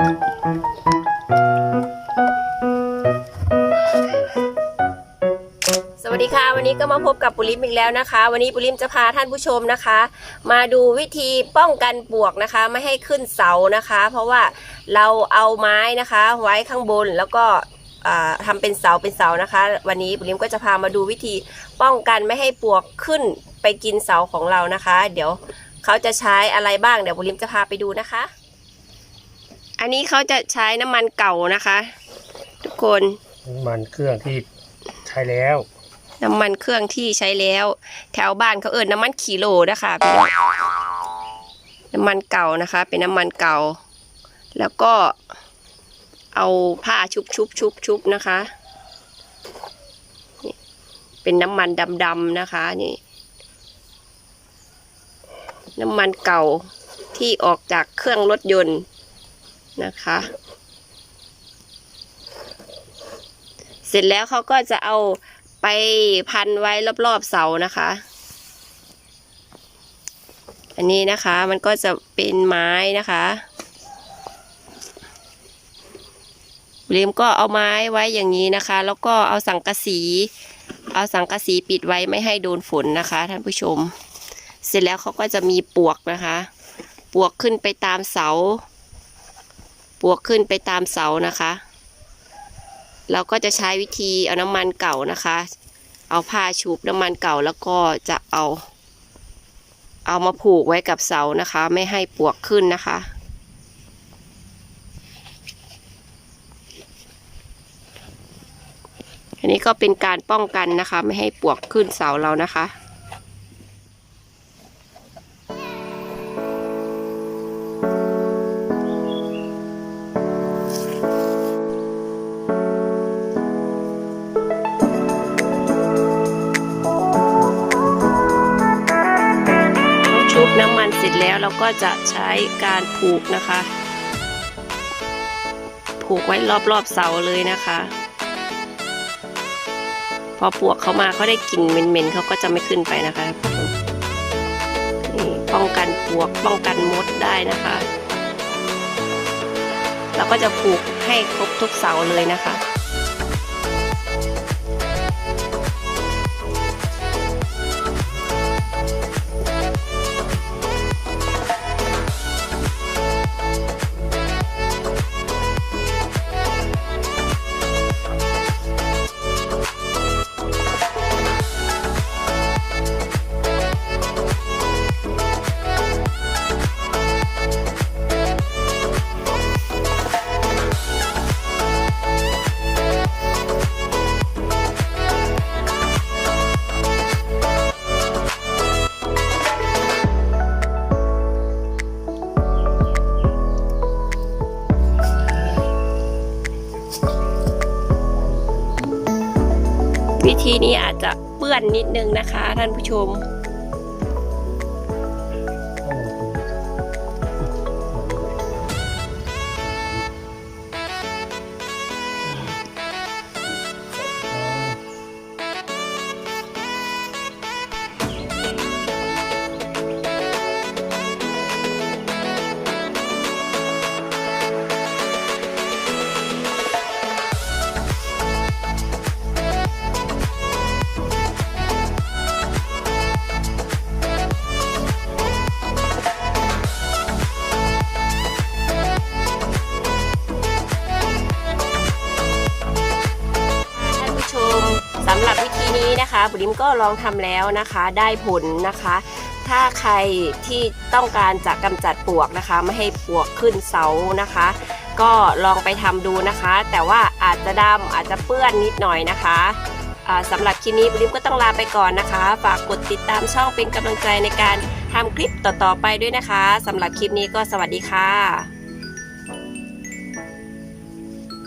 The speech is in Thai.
สวัสดีค่ะ วันนี้ก็มาพบกับปุริมอีกแล้วนะคะ วันนี้ปุริมจะพาท่านผู้ชมนะคะ มาดูวิธีป้องกันปลวกนะคะ ไม่ให้ขึ้นเสานะคะ เพราะว่าเราเอาไม้นะคะ ไว้ข้างบนแล้วก็อ่าทำเป็นเสาเป็นเสานะคะ วันนี้ปุริมก็จะพามาดูวิธีป้องกันไม่ให้ปลวกขึ้นไปกินเสาของเรานะคะ เดี๋ยวเขาจะใช้อะไรบ้างเดี๋ยวปุริมจะพาไปดูนะคะ อันนี้เขาจะใช้น้ำมันเก่านะคะ ทุกคนมันเครื่องที่ใช้แล้ว น้ำมันเครื่องที่ใช้แล้ว แถวบ้านเขาเอิญน้ำมันขีโลนะคะพี่น้องน้ำมันเก่านะคะ เป็นน้ำมันเก่า แล้วก็เอาผ้าชุบชุบชุบชุบนะคะนี่เป็นน้ำมันดำๆนะคะนี่ น้ำมันเก่าที่ออกจากเครื่องรถยนต์ นะคะ เสร็จแล้วเขาก็จะเอาไปพันไว้รอบๆเสานะคะ อันนี้นะคะมันก็จะเป็นไม้นะคะลิมก็เอาไม้ไว้อย่างนี้นะคะ แล้วก็เอาสังกะสี เอาสังกะสีปิดไว้ไม่ให้โดนฝนนะคะท่านผู้ชม เสร็จแล้วเขาก็จะมีปวกนะคะ ปวกขึ้นไปตามเสา ปวกขึ้นไปตามเสานะคะ เราก็จะใช้วิธีเอาน้ำมันเก่านะคะ เอาผ้าชุบน้ำมันเก่าแล้วก็จะเอา เอามาผูกไว้กับเสานะคะ ไม่ให้ปวกขึ้นนะคะอันนี้ก็เป็นการป้องกันนะคะ ไม่ให้ปวกขึ้นเสาเรานะคะ น้ำมันเสร็จแล้วเราก็จะใช้การผูกนะคะ ผูกไว้รอบๆเสาเลยนะคะ พอปวกเขามาเขาได้กลิ่นเหม็นๆเขาก็จะไม่ขึ้นไปนะคะนี่ป้องกันปวกป้องกันมดได้นะคะ เราก็จะผูกให้ครบทุกเสาเลยนะคะ วิธีนี้อาจจะเปื้อนนิดนึงนะคะท่านผู้ชม นี้นะคะบุริมก็ลองทำแล้วนะคะได้ผลนะคะ ถ้าใครที่ต้องการจะกำจัดปลวกนะคะ ไม่ให้ปลวกขึ้นเสานะคะ ก็ลองไปทำดูนะคะ แต่ว่าอาจจะดำอาจจะเปื้อนนิดหน่อยนะคะอ่าสำหรับคลิปนี้บุริมก็ต้องลาไปก่อนนะคะ ฝากกดติดตามช่องเป็นกำลังใจในการทำคลิปต่อๆไปด้วยนะคะสำหรับคลิปนี้ก็สวัสดีค่ะ